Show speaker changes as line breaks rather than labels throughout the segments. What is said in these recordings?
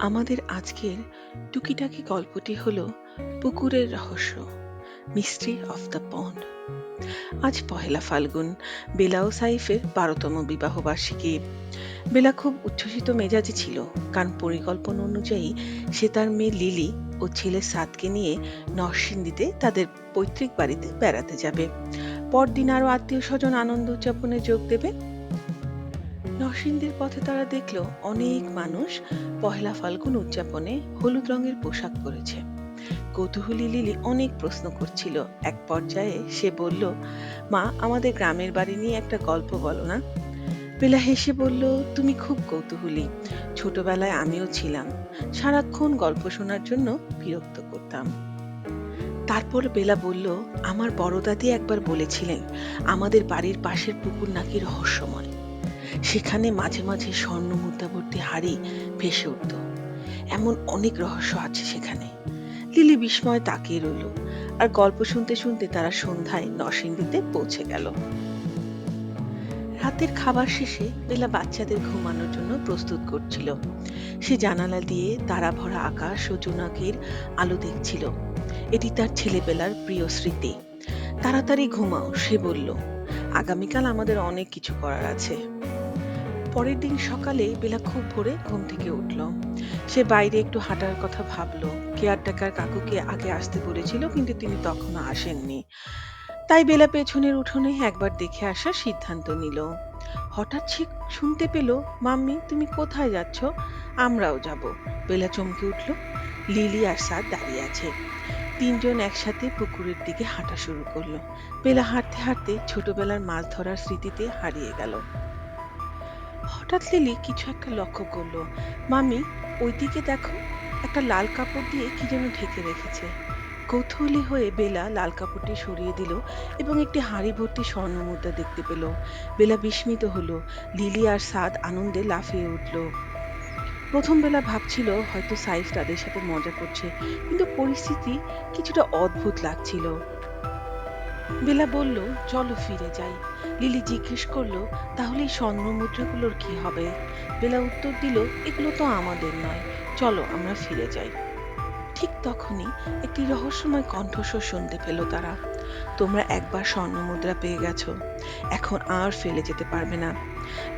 আমাদের আজকের টুকিটাকি গল্পটি হল পুকুরের রহস্য মিস্ট্রি অফ দ্য পন্ড আজ পহেলা ফাল্গুন বেলা ও সাইফের বারোতম বিবাহ বার্ষিকী। বেলা খুব উচ্ছ্বসিত মেজাজে ছিল, কারণ পরিকল্পনা অনুযায়ী সে তার মেয়ে লিলি ও ছেলে সাদকে নিয়ে নরসিংদীতে তাদের পৈতৃক বাড়িতে বেড়াতে যাবে। পরদিন আরও আত্মীয় স্বজন আনন্দ উদযাপনে যোগ দেবে নরসিংদীর পথে তারা দেখল অনেক মানুষ পহেলা ফাল্গুন উদযাপনে হলুদ রঙের পোশাক পরেছে। কৌতূহলী লিলি অনেক প্রশ্ন করছিল। এক পর্যায়ে সে বলল, মা, আমাদের গ্রামের বাড়ি নিয়ে একটা গল্প বলো না। বেলা হেসে বলল, তুমি খুব কৌতূহলী। ছোটবেলায় আমিও ছিলাম। সারাক্ষণ গল্প শোনার জন্য বিরক্ত করতাম। তারপর বেলা বলল, আমার বড় দাদি একবার বলেছিলেন, আমাদের বাড়ির পাশের পুকুর নাকি রহস্যময়। সেখানে মাঝে মাঝে স্বর্ণ মুদ্রাবর্তী হাড়ি ভেসে উঠত। এমন অনেক রহস্য আছে সেখানে। লিলি বিস্ময় তাকিয়ে রইল আর গল্প শুনতে শুনতে তারা সন্ধ্যায় নরসিংদীতে পৌঁছে গেল। রাতের খাবার শেষে বেলা বাচ্চাদের ঘুমানোর জন্য প্রস্তুত করছিল। সে জানালা দিয়ে তারা ভরা আকাশ ও জোনাকির আলো দেখছিল। এটি তার ছেলেবেলার প্রিয় স্মৃতি। তাড়াতাড়ি ঘুমাও, সে বলল। আগামীকাল আমাদের অনেক কিছু করার আছে। পরের দিন সকালে বেলা খুব ভোরে ঘুম থেকে উঠল। সে বাইরে একটু হাঁটার কথা ভাবলো। কেয়ারটেকার কাকুকে আগে আসতে বলেছিল, কিন্তু তিনি তখনও আসেননি। তাই বেলা পেছনের উঠোনে একবার দেখে আসার সিদ্ধান্ত নিল। হঠাৎ সে শুনতে পেল, মাম্মি, তুমি কোথায় যাচ্ছ? আমরাও যাব। বেলা চমকে উঠল। লিলি আর সাদ দাঁড়িয়ে আছে। তিনজন একসাথে পুকুরের দিকে হাঁটা শুরু করল। বেলা হাঁটতে হাঁটতে ছোটবেলার মাছ ধরার স্মৃতিতে হারিয়ে গেল। হঠাৎ লিলি কিছু একটা লক্ষ্য করল। মামি, ওইদিকে দেখো, একটা লাল কাপড় দিয়ে কি যেন ঢেকে রেখেছে। কৌতূহলী হয়ে বেলা লাল কাপড়টি সরিয়ে দিল এবং একটি হাঁড়ি ভর্তি স্বর্ণ মুদ্রা দেখতে পেল। বেলা বিস্মিত হলো। লিলি আর সাদ আনন্দে লাফিয়ে উঠল। প্রথম বেলা ভাবছিল, হয়তো সাইফ তাদের সাথে মজা করছে। কিন্তু পরিস্থিতি কিছুটা অদ্ভুত লাগছিল। বেলা বলল, চলো ফিরে যাই। লিলি জিজ্ঞেস করল, তাহলে এই স্বর্ণ কি হবে? বেলা উত্তর দিল, এগুলো তো আমাদের নয়। চলো আমরা ফিরে যাই। ঠিক তখনই একটি রহস্যময় কণ্ঠস্বর শুনতে পেল তারা। তোমরা একবার স্বর্ণ মুদ্রা পেয়ে গেছো। এখন আর ফেলে যেতে পারবে না।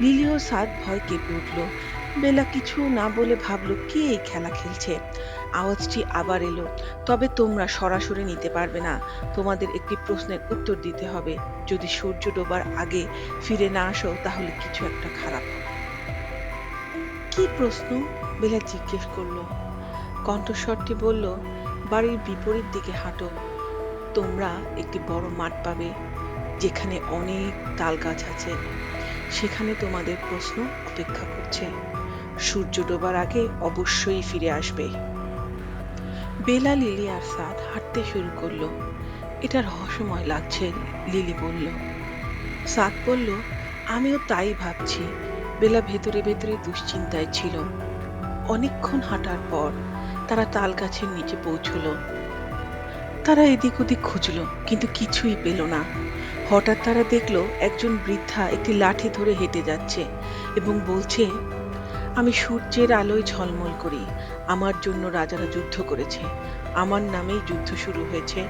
লিলি ও সাদ ভয় কেঁপে উঠল। বেলা কিছু না বলে ভাবলো, কে এই খেলা খেলছে? আওয়াজটি আবার এলো, তবে তোমরা সরাসরি নিতে পারবে না। তোমাদের একটি প্রশ্নের উত্তর দিতে হবে। যদি সূর্য ডোবার আগে ফিরে না আসো, তাহলে কিছু একটা খারাপ হবে। কি প্রশ্ন? বেলা জিজ্ঞেস করল। কণ্ঠস্বরটি বলল, বাড়ির বিপরীত দিকে হাঁটো। তোমরা একটি বড় মাঠ পাবে, যেখানে অনেক তাল গাছ আছে। সেখানে তোমাদের প্রশ্ন অপেক্ষা করছে। সূর্য ডোবার আগে অবশ্যই ফিরে আসবে। বেলা লিলি আর সাদ হাঁটতে শুরু করল। এটা রহস্যময় লাগছে, লিলি বলল। সাদ বলল, আমিও তাই ভাবছি। বেলা ভেতরে ভেতরে দুশ্চিন্তায় ছিল। অনেকক্ষণ হাঁটার পর তারা তাল গাছের নিচে পৌঁছল। তারা এদিক ওদিক খুঁজলো, কিন্তু কিছুই পেল না। হঠাৎ তারা দেখল একজন বৃদ্ধা একটি লাঠি ধরে হেঁটে যাচ্ছে এবং বলছে, আমি সূর্যের আলোয় ঝলমল করি। আমার জন্য রাজারা যুদ্ধ করেছে। আমার নামেই যুদ্ধ শুরু হয়েছে।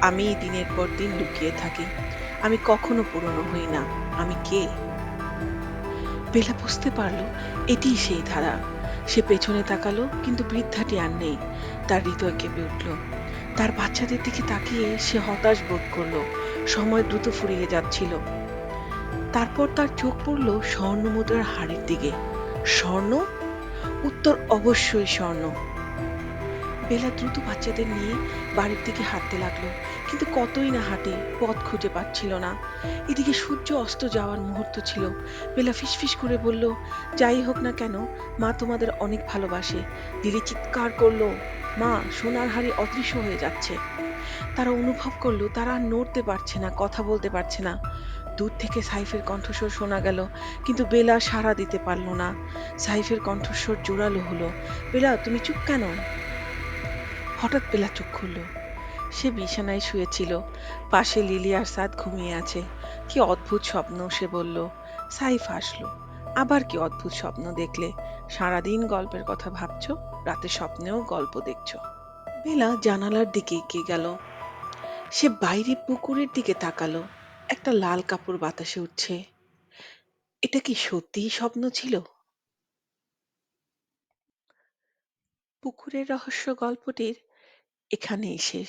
আমি দিনের পর দিন লুকিয়ে থাকি। আমি কখনো পুরনো হই না। আমি কে? বেলা বুঝতে পারল, এটিই সেই ধারা। সে পেছনে তাকালো, কিন্তু বৃদ্ধাটি আর নেই। তার হৃদয় কেঁপে উঠল। তার বাচ্চাদের দিকে তাকিয়ে সে হতাশ বোধ করল। সময় দ্রুত ফুরিয়ে যাচ্ছিল। তারপর তার চোখ পড়ল স্বর্ণ মুদ্রার হাড়ির দিকে। স্বর্ণ? উত্তর অবশ্যই স্বর্ণ। বেলা দ্রুত বাচ্চাদের নিয়ে বাড়ির দিকে হাঁটতে লাগল। কিন্তু কতই না হাঁটে, পথ খুঁজে পাচ্ছিল না। এদিকে সূর্য অস্ত যাওয়ার মুহূর্ত ছিল। বেলা ফিসফিস করে বলল, যাই হোক না কেন, মা তোমাদের অনেক ভালোবাসে। দিলি চিৎকার করল, মা, সোনার হাড়ি অদৃশ্য হয়ে যাচ্ছে। তারা অনুভব করল, তারা আর নড়তে পারছে না, কথা বলতে পারছে না। দূর থেকে সাইফের কণ্ঠস্বর শোনা গেল, কিন্তু বেলা সাড়া দিতে পারল না। সাইফের কণ্ঠস্বর জোরালো হলো, বেলা, তুমি চুপ কেন? হঠাৎ বেলা চোখ খুলল। সে বিছানায় শুয়েছিল। পাশে লিলি আর সাদ ঘুমিয়ে আছে। কি অদ্ভুত স্বপ্ন, সে বলল। সাইফ আসলো। আবার কি অদ্ভুত স্বপ্ন দেখলে? সারাদিন গল্পের কথা ভাবছ, রাতে স্বপ্নেও গল্প দেখছ। বেলা জানালার দিকে এগিয়ে গেল। সে বাইরে পুকুরের দিকে তাকালো। একটা লাল কাপড় বাতাসে উঠছে। এটা কি সত্যিই স্বপ্ন ছিল? পুকুরের রহস্য গল্পটির এখানেই শেষ।